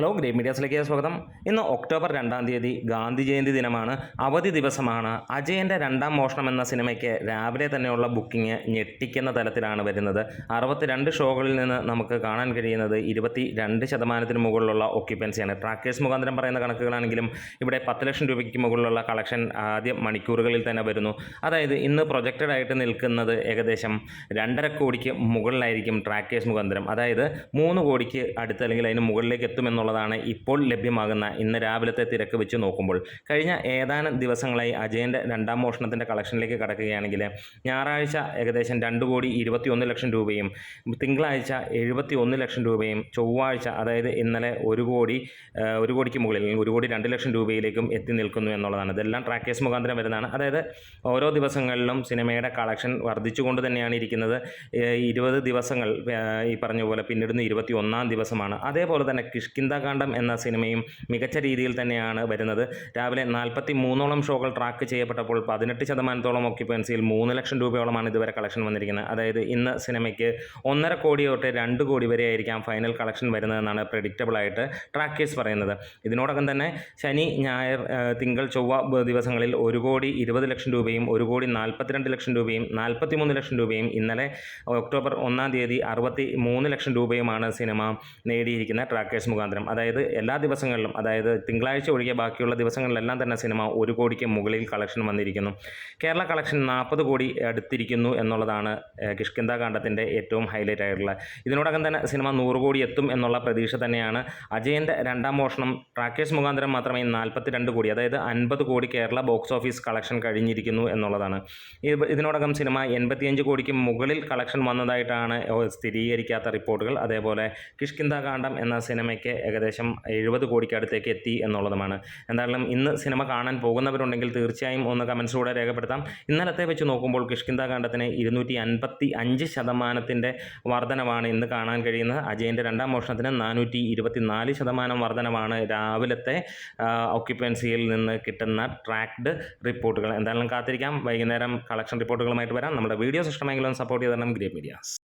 Hello grey മീഡിയാസിലേക്ക് സ്വാഗതം. ഇന്ന് October രണ്ടാം തീയതി ഗാന്ധി ജയന്തി ദിനമാണ്. അവധി ദിവസമാണ്. അജയന്റെ രണ്ടാം മോഷണം എന്ന സിനിമയ്ക്ക് രാവിലെ തന്നെയുള്ള ബുക്കിംഗ് ഞെട്ടിക്കുന്ന തലത്തിലാണ് വരുന്നത്. അറുപത്തിരണ്ട് ഷോകളിൽ നിന്ന് നമുക്ക് കാണാൻ കഴിയുന്നത് ഇരുപത്തി രണ്ട് ശതമാനത്തിന് മുകളിലുള്ള ഒക്യുപ്പൻസിയാണ് ട്രാക്കേഴ്സ് മുഖാന്തരം പറയുന്ന കണക്കുകളാണെങ്കിലും ഇവിടെ പത്ത് ലക്ഷം രൂപയ്ക്ക് മുകളിലുള്ള കളക്ഷൻ ആദ്യ മണിക്കൂറുകളിൽ തന്നെ വരുന്നു. അതായത് ഇന്ന് പ്രൊജക്റ്റഡ് ആയിട്ട് നിൽക്കുന്നത് ഏകദേശം രണ്ടര കോടിക്ക് മുകളിലായിരിക്കും ട്രാക്കേഴ്സ് മുഖാന്തരം. അതായത് മൂന്ന് കോടിക്ക് അടുത്ത് അല്ലെങ്കിൽ അതിന് മുകളിലേക്ക് എത്തുമെന്നുള്ളതാണ് ഇപ്പോൾ ലഭ്യമാകുന്ന ഇന്ന് രാവിലത്തെ തിരക്ക് വെച്ച് നോക്കുമ്പോൾ. കഴിഞ്ഞ ഏതാനും ദിവസങ്ങളായി അജയന്റെ രണ്ടാം മോഷണത്തിന്റെ കളക്ഷനിലേക്ക് കടക്കുകയാണെങ്കിൽ ഞായറാഴ്ച ഏകദേശം രണ്ട് കോടി ഇരുപത്തി ഒന്ന് ലക്ഷം രൂപയും തിങ്കളാഴ്ച എഴുപത്തി ഒന്ന് ലക്ഷം രൂപയും ചൊവ്വാഴ്ച അതായത് ഇന്നലെ ഒരു കോടി ഒരു കോടിക്ക് മുകളിൽ ഒരു കോടി രണ്ട് ലക്ഷം രൂപയിലേക്കും എത്തി നിൽക്കുന്നു എന്നുള്ളതാണ്. ഇതെല്ലാം ട്രാക്കേഴ്സ് മുഖാന്തരം വരുന്നതാണ്. അതായത് ഓരോ ദിവസങ്ങളിലും സിനിമയുടെ കളക്ഷൻ വർദ്ധിച്ചുകൊണ്ട് തന്നെയാണ് ഇരിക്കുന്നത്. ഇരുപത് ദിവസങ്ങൾ ഈ പറഞ്ഞ പോലെ പിന്നിടുന്ന ഇരുപത്തി ഒന്നാം ദിവസമാണ്. അതേപോലെ തന്നെ കിഷ്കിന്ദാകാന്ഡം എന്ന സിനിമയും മികച്ച രീതിയിൽ തന്നെയാണ് വരുന്നത്. രാവിലെ നാൽപ്പത്തി മൂന്നോളം ഷോകൾ ട്രാക്ക് ചെയ്യപ്പെട്ടപ്പോൾ പതിനെട്ട് ശതമാനത്തോളം ഒക്യുപ്പൻസിയിൽ മൂന്ന് ലക്ഷം രൂപയോളമാണ് ഇതുവരെ കളക്ഷൻ വന്നിരിക്കുന്നത്. അതായത് ഇന്ന് സിനിമയ്ക്ക് ഒന്നര കോടി തൊട്ട് രണ്ട് കോടി വരെ ആയിരിക്കാം ഫൈനൽ കളക്ഷൻ വരുന്നതെന്നാണ് പ്രെഡിക്റ്റബിൾ ആയിട്ട് ട്രാക്കേഴ്സ് പറയുന്നത്. ഇതിനോടകം തന്നെ ശനി ഞായർ തിങ്കൾ ചൊവ്വ ദിവസങ്ങളിൽ ഒരു കോടി ഇരുപത് ലക്ഷം രൂപയും ഒരു കോടി നാൽപ്പത്തിരണ്ട് ലക്ഷം രൂപയും നാൽപ്പത്തി മൂന്ന് ലക്ഷം രൂപയും ഇന്നലെ ഒക്ടോബർ ഒന്നാം തീയതി അറുപത്തി മൂന്ന് ലക്ഷം രൂപയുമാണ് സിനിമ നേടിയിരിക്കുന്ന ട്രാക്കേഴ്സ് മുഖാന്തരം. അതായത് എല്ലാ ദിവസങ്ങളിലും അതായത് തിങ്കളാഴ്ച ഒഴികെ ബാക്കിയുള്ള ദിവസങ്ങളിലെല്ലാം തന്നെ സിനിമ ഒരു കോടിക്ക് മുകളിൽ കളക്ഷൻ വന്നിരിക്കുന്നു. കേരള കളക്ഷൻ നാൽപ്പത് കോടി അടുത്തിരിക്കുന്നു എന്നുള്ളതാണ് കിഷ്കിന്ദ കാണ്ഡത്തിന്റെ ഏറ്റവും ഹൈലൈറ്റ് ആയിട്ടുള്ളത് ഇതിനോടകം തന്നെ സിനിമ നൂറ് കോടി എത്തും എന്നുള്ള പ്രതീക്ഷ തന്നെയാണ്. അജയന്റെ രണ്ടാം മോഷണം ട്രാക്കേഴ്സ് മുഖാന്തരം മാത്രമേ നാൽപ്പത്തി രണ്ട് കോടി അതായത് അൻപത് കോടി കേരള ബോക്സ് ഓഫീസ് കളക്ഷൻ കഴിഞ്ഞിരിക്കുന്നു എന്നുള്ളതാണ്. ഇതിനോടകം സിനിമ എൺപത്തിയഞ്ച് കോടിക്ക് മുകളിൽ കളക്ഷൻ വന്നതായിട്ടാണ് സ്ഥിരീകരിക്കാത്ത റിപ്പോർട്ടുകൾ. അതേപോലെ കിഷ്കിന്ദ കാണ്ഡം എന്ന സിനിമയ്ക്ക് ഏകദേശം എഴുപത് കോടിക്ക് അടുത്തേക്ക് എത്തി എന്നുള്ളതുമാണ്. എന്തായാലും ഇന്ന് സിനിമ കാണാൻ പോകുന്നവരുണ്ടെങ്കിൽ തീർച്ചയായും ഒന്ന് കമൻസിലൂടെ രേഖപ്പെടുത്താം. ഇന്നലത്തെ വെച്ച് നോക്കുമ്പോൾ കിഷ്കിന്ദ കാണ്ഡത്തിന് ഇരുന്നൂറ്റി അൻപത്തി അഞ്ച് ശതമാനത്തിന്റെ വർധനമാണ് ഇന്ന് കാണാൻ കഴിയുന്നത്. അജയന്റെ രണ്ടാം മോഷണത്തിന് നാനൂറ്റി ശതമാനം വർധനമാണ് രാവിലത്തെ ഓക്യുപ്പൻസിയിൽ നിന്ന് കിട്ടുന്ന ട്രാക്ഡ് റിപ്പോർട്ടുകൾ. എന്തായാലും കാത്തിരിക്കാം. വൈകുന്നേരം കളക്ഷൻ റിപ്പോർട്ടുകളുമായിട്ട് വരാം. നമ്മുടെ വീഡിയോസ് ഇഷ്ടമെങ്കിലും സപ്പോർട്ട് ചെയ്ത് തരണം. മീഡിയാസ്